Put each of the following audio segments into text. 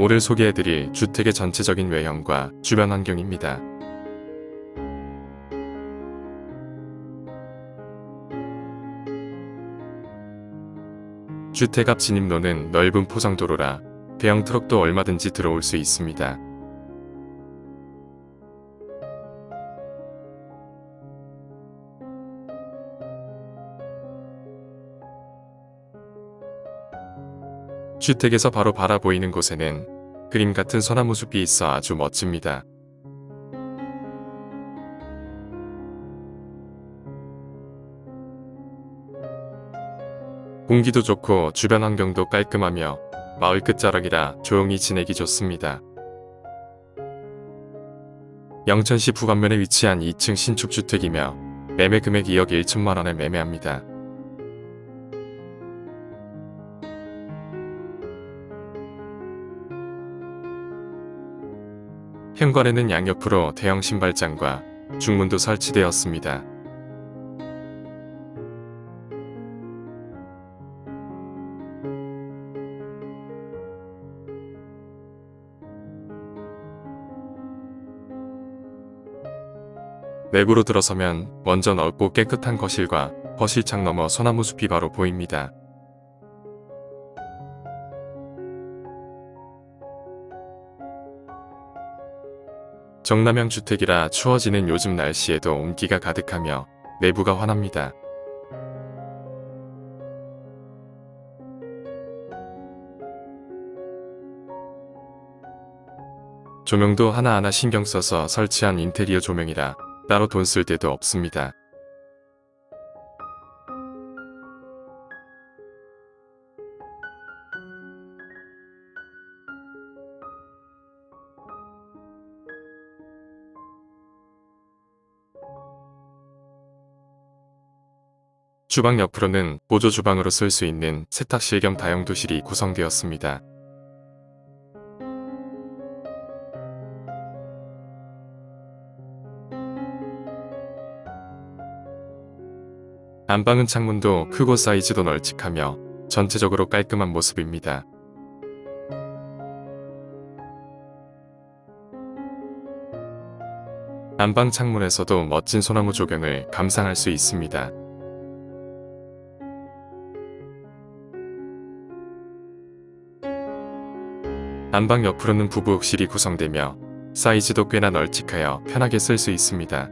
오늘 소개해드릴 주택의 전체적인 외형과 주변 환경입니다. 주택 앞 진입로는 넓은 포장도로라 대형 트럭도 얼마든지 들어올 수 있습니다. 주택에서 바로 바라보이는 곳에는 그림 같은 소나무 숲이 있어 아주 멋집니다. 공기도 좋고 주변 환경도 깔끔하며 마을 끝자락이라 조용히 지내기 좋습니다. 영천시 부관면에 위치한 2층 신축 주택이며 매매 금액 2억 1천만 원에 매매합니다. 현관에는 양옆으로 대형 신발장과 중문도 설치되었습니다. 내부로 들어서면 먼저 넓고 깨끗한 거실과 거실창 너머 소나무 숲이 바로 보입니다. 정남형 주택이라 추워지는 요즘 날씨에도 온기가 가득하며 내부가 환합니다. 조명도 하나하나 신경 써서 설치한 인테리어 조명이라 따로 돈 쓸 데도 없습니다. 주방 옆으로는 보조 주방으로 쓸 수 있는 세탁실 겸 다용도실이 구성되었습니다. 안방은 창문도 크고 사이즈도 널찍하며 전체적으로 깔끔한 모습입니다. 안방 창문에서도 멋진 소나무 조경을 감상할 수 있습니다. 안방 옆으로는 부부욕실이 구성되며 사이즈도 꽤나 널찍하여 편하게 쓸 수 있습니다.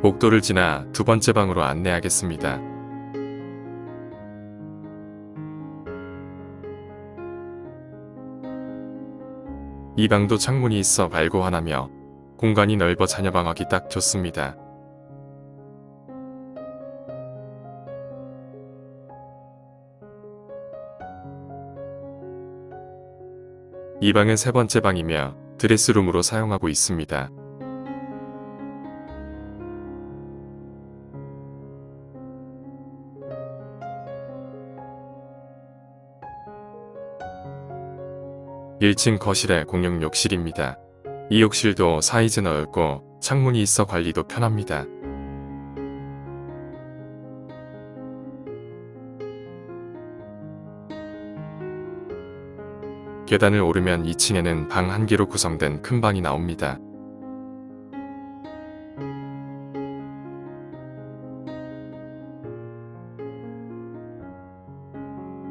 복도를 지나 두 번째 방으로 안내하겠습니다. 이 방도 창문이 있어 환하며 공간이 넓어 자녀방하기 딱 좋습니다. 이 방은 세 번째 방이며 드레스룸으로 사용하고 있습니다. 일층 거실에 공용 욕실입니다. 이 욕실도 사이즈 넓고 창문이 있어 관리도 편합니다. 계단을 오르면 2층에는 방 한 개로 구성된 큰 방이 나옵니다.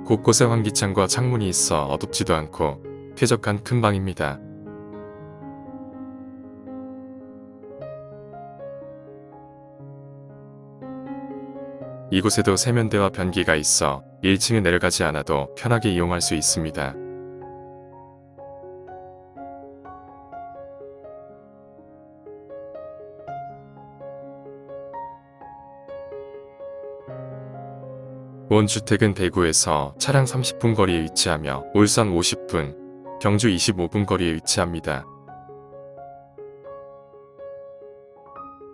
곳곳에 환기창과 창문이 있어 어둡지도 않고 쾌적한 큰 방입니다. 이곳에도 세면대와 변기가 있어 1층에 내려가지 않아도 편하게 이용할 수 있습니다. 원주택은 대구에서 차량 30분 거리에 위치하며 울산 50분, 경주 25분 거리에 위치합니다.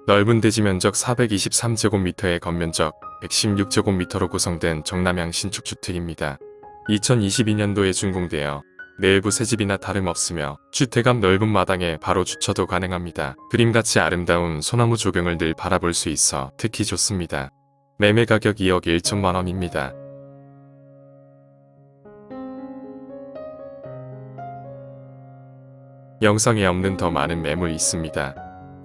넓은 대지 면적 423제곱미터의 건면적 116제곱미터로 구성된 정남향 신축 주택입니다. 2022년도에 준공되어 내부 새집이나 다름없으며 주택 앞 넓은 마당에 바로 주차도 가능합니다. 그림같이 아름다운 소나무 조경을 늘 바라볼 수 있어 특히 좋습니다. 매매 가격 2억 1천만 원입니다. 영상에 없는 더 많은 매물 있습니다.